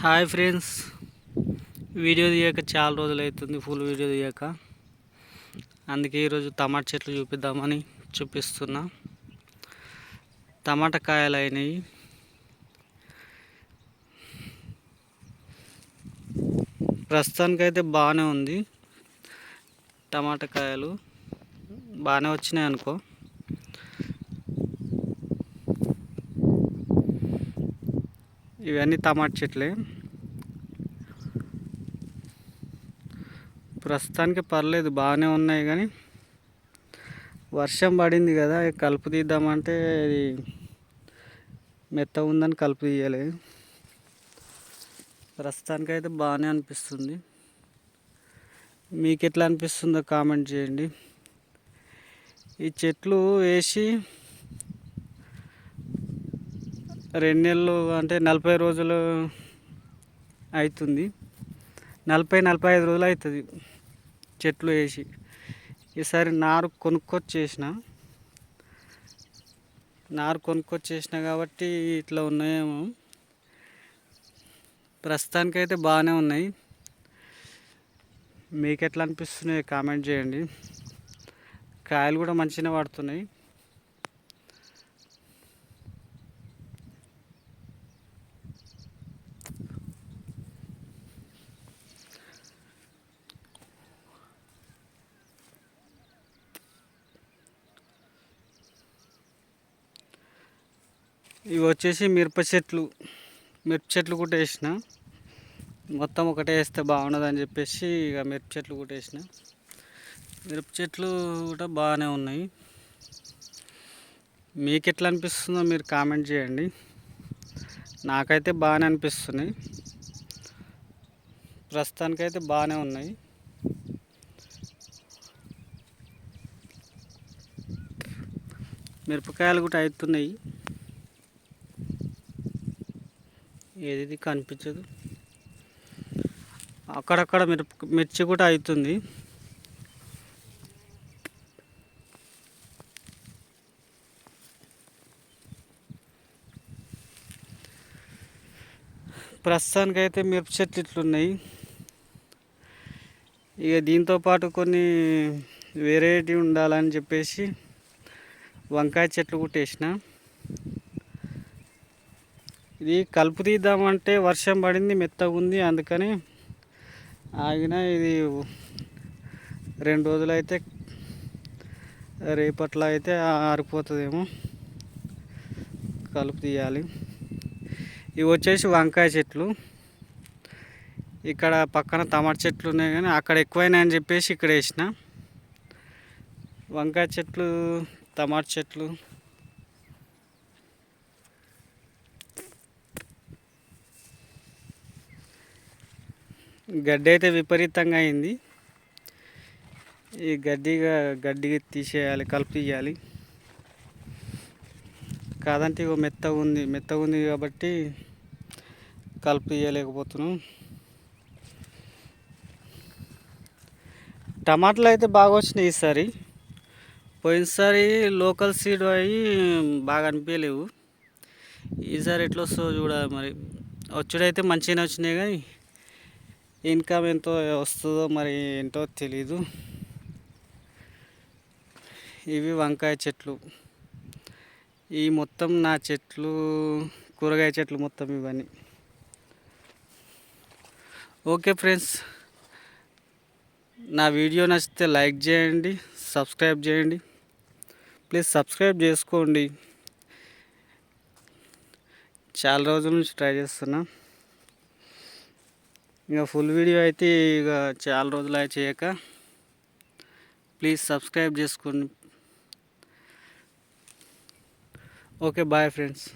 Hi friends. Video తీయక చాలా రోజులు అవుతుంది ఫుల్ వీడియో తీయక. అందుకే ఈరోజు టమాటా చెట్లు చూపిద్దామని చూపిస్తున్నా. టమాటా కాయలు అయినాయి. ప్రస్తుతానికైతే బాగానే ఉంది. టమాటా కాయలు బాగానే వచ్చినాయి అనుకో. ఇవన్నీ టమాటా చెట్లే. ప్రస్తుతానికి పర్లేదు బాగానే ఉన్నాయి కానీ వర్షం పడింది కదా కలుపు తీద్దామంటే ఇది మెత్త ఉందని కలుపు తీయలేదు ప్రస్తుతానికి అయితే బాగానే అనిపిస్తుంది. మీకు ఎట్లా అనిపిస్తుందో కామెంట్ చేయండి. ఈ చెట్లు వేసి రెండు నెలలు అంటే నలభై రోజులు అవుతుంది. నలభై నలభై ఐదు రోజులు అవుతుంది చెట్లు వేసి. ఈసారి నారు కొనుక్కొచ్చేసిన. నారు కొనుక్కొచ్చేసిన కాబట్టి ఇట్లా ఉన్నాయేమో. ప్రస్తుతానికైతే బాగానే ఉన్నాయి. మీకు ఎట్లా అనిపిస్తున్నాయి కామెంట్ చేయండి. కాయలు కూడా మంచిగా పడుతున్నాయి. ఇవి వచ్చేసి మిరప చెట్లు. మిరప చెట్లు కూడా వేసిన. మొత్తం ఒకటే వేస్తే బాగుండదని చెప్పేసి ఇక మిరప చెట్లు కూడా వేసిన. మిరప చెట్లు కూడా బాగానే ఉన్నాయి. మీకు ఎట్లా అనిపిస్తుందో మీరు కామెంట్ చేయండి. నాకైతే బాగానే అనిపిస్తున్నాయి. ప్రస్తుతానికైతే బాగానే ఉన్నాయి. మిరపకాయలు కూడా అవుతున్నాయి. ఏది కనిపించదు. అక్కడక్కడ మిరప మిర్చి కూడా అవుతుంది. ప్రస్తుతానికి అయితే మిరప చెట్లు ఇట్లున్నాయి. ఇక దీంతో పాటు కొన్ని వెరైటీ ఉండాలని చెప్పేసి వంకాయ చెట్లు కుట్టేసిన ఇది కలుపు తీద్దామంటే వర్షం పడింది మెత్తగా ఉంది అందుకని ఆగిన ఇది రెండు రోజులు అయితే రేపట్లో అయితే ఆరిపోతుందేమో. కలుపు తీయాలి. ఇవి వచ్చేసి వంకాయ చెట్లు. ఇక్కడ పక్కన టమాటా చెట్లు ఉన్నాయి కానీ అక్కడ ఎక్కువైనాయని చెప్పేసి ఇక్కడ వేసిన. వంకాయ చెట్లు టమాటా చెట్లు. గడ్డి అయితే విపరీతంగా అయింది. ఈ గడ్డిగా గడ్డి తీసేయాలి కలుపు తీయాలి కాదంటే ఇగో మెత్తగా ఉంది మెత్తగా ఉంది కాబట్టి కలుపు తీయలేకపోతున్నాం టమాటాలు అయితే బాగా వచ్చినాయి ఈసారి. పోయినసారి లోకల్ సీడ్ అయ్యి బాగా అనిపించలేవు. ఈసారి ఎట్లా వస్తుందో చూడాలి మరి. వచ్చుడైతే మంచిగానే వచ్చినాయి కానీ ఇన్కమ్ ఎంతో వస్తుందో మరి ఏంటో తెలీదు. ఇవి వంకాయ చెట్లు. ఈ మొత్తం నా చెట్లు కూరగాయ చెట్లు మొత్తం ఇవన్నీ. ఓకే ఫ్రెండ్స్ నా వీడియో నచ్చితే లైక్ చేయండి సబ్స్క్రైబ్ చేయండి. ప్లీజ్ సబ్స్క్రైబ్ చేసుకోండి. చాలా రోజుల నుంచి ట్రై చేస్తున్నా. ఇక ఫుల్ వీడియో అయితే ఇక చాలా రోజులు అయి చేయక ప్లీజ్ సబ్స్క్రైబ్ చేసుకోండి ఓకే బాయ్ ఫ్రెండ్స్